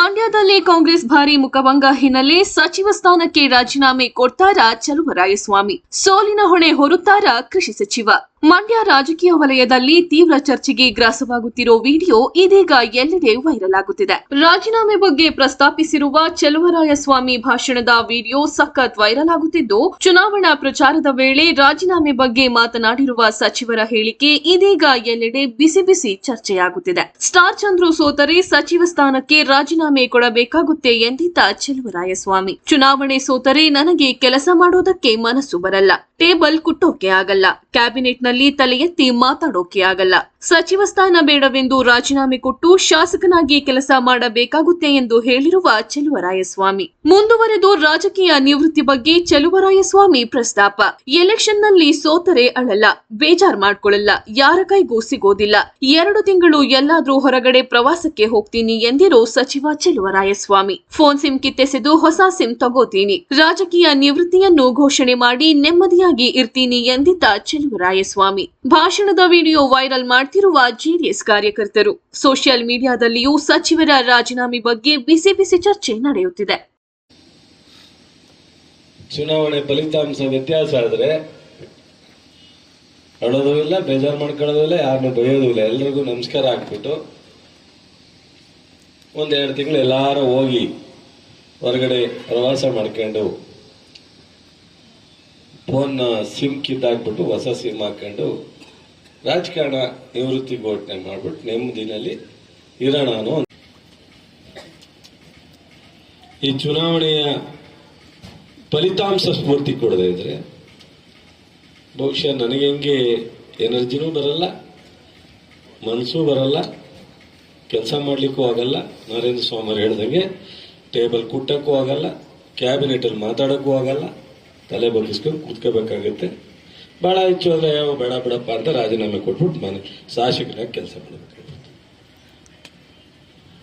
ಮಂಡ್ಯದಲ್ಲಿ ಕಾಂಗ್ರೆಸ್ ಭಾರಿ ಮುಖಭಂಗ ಹಿನ್ನೆಲೆ ಸಚಿವ ಸ್ಥಾನಕ್ಕೆ ರಾಜೀನಾಮೆ ಕೊಡ್ತಾರ ಚಲುವರಾಯಸ್ವಾಮಿ. ಸೋಲಿನ ಹೊಣೆ ಹೊರುತ್ತಾರ ಕೃಷಿ ಸಚಿವ. ಮಂಡ್ಯ ರಾಜಕೀಯ ವಲಯದಲ್ಲಿ ತೀವ್ರ ಚರ್ಚೆಗೆ ಗ್ರಾಸವಾಗುತ್ತಿರೋ ವಿಡಿಯೋ ಇದೀಗ ಎಲ್ಲೆಡೆ ವೈರಲ್ ಆಗುತ್ತಿದೆ ರಾಜೀನಾಮೆ ಬಗ್ಗೆ ಪ್ರಸ್ತಾಪಿಸಿರುವ ಚಲುವರಾಯಸ್ವಾಮಿ ಭಾಷಣದ ವಿಡಿಯೋ ಸಖತ್ ವೈರಲ್ ಆಗುತ್ತಿದ್ದು ಚುನಾವಣಾ ಪ್ರಚಾರದ ವೇಳೆ ರಾಜೀನಾಮೆ ಬಗ್ಗೆ ಮಾತನಾಡಿರುವ ಸಚಿವರ ಹೇಳಿಕೆ ಇದೀಗ ಎಲ್ಲೆಡೆ ಬಿಸಿ ಬಿಸಿ ಚರ್ಚೆಯಾಗುತ್ತಿದೆ. ಸ್ಟಾರ್ ಚಂದ್ರು ಸೋತರೆ ಸಚಿವ ಸ್ಥಾನಕ್ಕೆ ರಾಜೀನಾಮೆ ಕೊಡಬೇಕಾಗುತ್ತೆ ಎಂದಿದ್ದ ಚೆಲುವರಾಯಸ್ವಾಮಿ. ಚುನಾವಣೆ ಸೋತರೆ ನನಗೆ ಕೆಲಸ ಮಾಡೋದಕ್ಕೆ ಮನಸ್ಸು ಬರಲ್ಲ. ಟೇಬಲ್ ಕುಟ್ಟೋಕೆ ಆಗಲ್ಲ. ಕ್ಯಾಬಿನೆಟ್ನಲ್ಲಿ ತಲೆ ಎತ್ತಿ ಮಾತಾಡೋಕೆ ಆಗಲ್ಲ. ಸಚಿವ ಸ್ಥಾನ ಬೇಡವೆಂದು ರಾಜೀನಾಮೆ ಕೊಟ್ಟು ಶಾಸಕನಾಗಿ ಕೆಲಸ ಮಾಡಬೇಕಾಗುತ್ತೆ ಎಂದು ಹೇಳಿರುವ ಚೆಲುವರಾಯಸ್ವಾಮಿ. ಮುಂದುವರೆದು ರಾಜಕೀಯ ನಿವೃತ್ತಿ ಬಗ್ಗೆ ಚೆಲುವರಾಯಸ್ವಾಮಿ ಪ್ರಸ್ತಾಪ. ಎಲೆಕ್ಷನ್ನಲ್ಲಿ ಸೋತರೆ ಅಳಲ್ಲ, ಬೇಜಾರ್ ಮಾಡ್ಕೊಳ್ಳಲ್ಲ, ಯಾರ ಕೈಗೂ ಸಿಗೋದಿಲ್ಲ. ಎರಡು ತಿಂಗಳು ಎಲ್ಲಾದ್ರೂ ಹೊರಗಡೆ ಪ್ರವಾಸಕ್ಕೆ ಹೋಗ್ತೀನಿ ಎಂದಿರೋ ಸಚಿವ ಚೆಲುವರಾಯಸ್ವಾಮಿ. ಫೋನ್ ಸಿಮ್ ಕಿತ್ತೆಸೆದು ಹೊಸ ಸಿಮ್ ತಗೋತೀನಿ. ರಾಜಕೀಯ ನಿವೃತ್ತಿಯನ್ನು ಘೋಷಣೆ ಮಾಡಿ ನೆಮ್ಮದಿಯಾಗಿ ಇರ್ತೀನಿ ಎಂದಿದ್ದ ಚೆಲುವರಾಯಸ್ವಾಮಿ. ಭಾಷಣದ ವಿಡಿಯೋ ವೈರಲ್ ಮಾಡ್ತಿರುವ ಜೆಡಿಎಸ್ ಕಾರ್ಯಕರ್ತರು. ಸೋಷಿಯಲ್ ಮೀಡಿಯಾದಲ್ಲಿಯೂ ಸಚಿವರ ರಾಜೀನಾಮೆ ಬಗ್ಗೆ ಬಿಸಿ ಬಿಸಿ ಚರ್ಚೆ ನಡೆಯುತ್ತಿದೆ. ಚುನಾವಣೆ ಫಲಿತಾಂಶ ವ್ಯತ್ಯಾಸ ಆದರೆ ಅಳೋದು ಇಲ್ಲ, ಬೇಜಾರು ಮಾಡ್ಕೊಳ್ಳೋದು ಇಲ್ಲ, ಯಾರನ್ನೂ ಇಲ್ಲ. ಎಲ್ರಿಗೂ ನಮಸ್ಕಾರ ಹಾಕ್ಬಿಟ್ಟು ಒಂದೆರಡು ತಿಂಗಳು ಎಲ್ಲರೂ ಹೋಗಿ ಹೊರಗಡೆ ಪ್ರವಾಸ ಮಾಡ್ಕೊಂಡು ಫೋನ್ ಸಿಮ್ ಕಿತ್ತಾಕ್ಬಿಟ್ಟು ಹೊಸ ಸಿಮ್ ಹಾಕೊಂಡು ರಾಜಕಾರಣ ನಿವೃತ್ತಿ ಘೋಷಣೆ ಮಾಡ್ಬಿಟ್ಟು ನೆಮ್ಮದಿನಲ್ಲಿ ಇರೋಣ ಅನ್ನೋ ಈ ಚುನಾವಣೆಯ ಫಲಿತಾಂಶ ಸ್ಫೂರ್ತಿ ಕೊಡದೇ ಇದ್ರೆ ಬಹುಶಃ ನನಗೆ ಹೆಂಗೆ ಎನರ್ಜಿನೂ ಬರಲ್ಲ, ಮನಸ್ಸು ಬರಲ್ಲ, ಕೆಲಸ ಮಾಡಲಿಕ್ಕೂ ಆಗಲ್ಲ. ನರೇಂದ್ರ ಸ್ವಾಮಿ ಹೇಳ್ದಂಗೆ ಟೇಬಲ್ ಕುಟ್ಟಕ್ಕೂ ಆಗಲ್ಲ, ಕ್ಯಾಬಿನೆಟಲ್ಲಿ ಮಾತಾಡೋಕ್ಕೂ ಆಗಲ್ಲ, ತಲೆ ಬಗ್ಗಿಸ್ಕೊಂಡು ಕೂತ್ಕೋಬೇಕಾಗುತ್ತೆ. ಭಾಳ ಹೆಚ್ಚು ಅಂದರೆ ಬೇಡ ಬಿಡಪ್ಪ ಅಂತ ರಾಜೀನಾಮೆ ಕೊಟ್ಬಿಟ್ಟು ಮನೆ ಶಾಸಕನಾಗಿ ಕೆಲಸ ಮಾಡಬೇಕು.